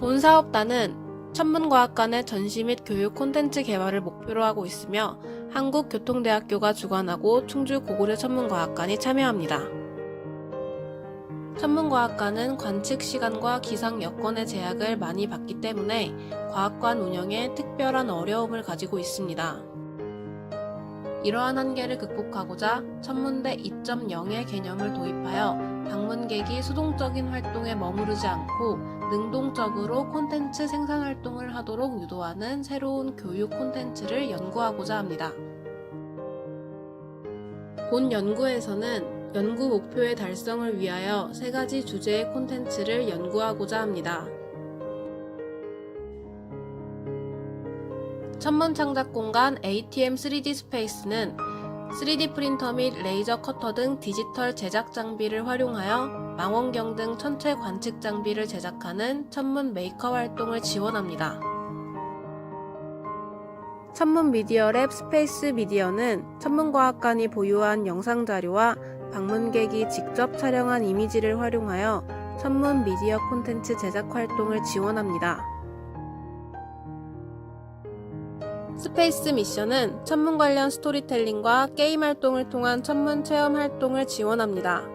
본 사업단은 천문과학관의 전시 및 교육 콘텐츠 개발을 목표로 하고 있으며 한국교통대학교가 주관하고 충주 고구려 천문과학관이 참여합니다. 천문과학관은 관측 시간과 기상 여건의 제약을 많이 받기 때문에 과학관 운영에 특별한 어려움을 가지고 있습니다. 이러한 한계를 극복하고자 천문대 2.0의 개념을 도입하여 방문객이 수동적인 활동에 머무르지 않고 능동적으로 콘텐츠 생산 활동을 하도록 유도하는 새로운 교육 콘텐츠를 연구하고자 합니다. 본 연구에서는 연구 목표의 달성을 위하여 세 가지 주제의 콘텐츠를 연구하고자 합니다. 천문 창작 공간 ATM 3D 스페이스는 3D 프린터 및 레이저 커터 등 디지털 제작 장비를 활용하여 망원경 등 천체 관측 장비를 제작하는 천문 메이커 활동을 지원합니다. 천문 미디어 랩 스페이스 미디어는 천문과학관이 보유한 영상 자료와 방문객이 직접 촬영한 이미지를 활용하여 천문 미디어 콘텐츠 제작 활동을 지원합니다. 스페이스 미션은 천문 관련 스토리텔링과 게임 활동을 통한 천문 체험 활동을 지원합니다.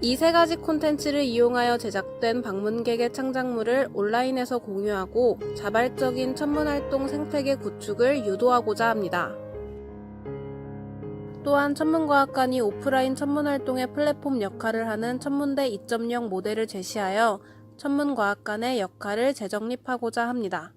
이 세 가지 콘텐츠를 이용하여 제작된 방문객의 창작물을 온라인에서 공유하고 자발적인 천문 활동 생태계 구축을 유도하고자 합니다. 또한 천문과학관이 오프라인 천문활동의 플랫폼 역할을 하는 천문대 2.0 모델을 제시하여 천문과학관의 역할을 재정립하고자 합니다.